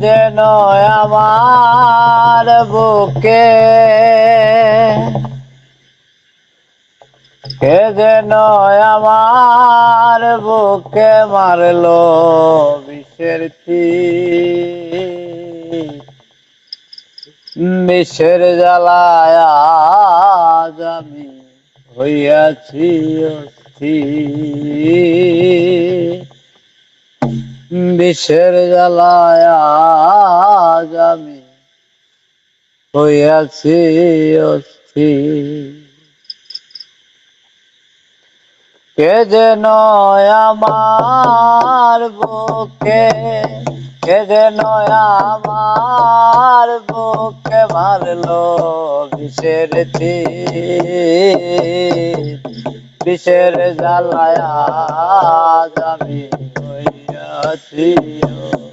যেন আমার বুকে। কে যেন আমার বুকে মারলো বিষের বিষের জ্বালায় আমি হইয়াছি অস্থির। বিষের জ্বালায় আমি হইয়াছি অস্থির। কে যেন আমার বুকে, কে যেন আমার বুকে মারলো বিষের তীর। বিষের জ্বালায় হইয়াছি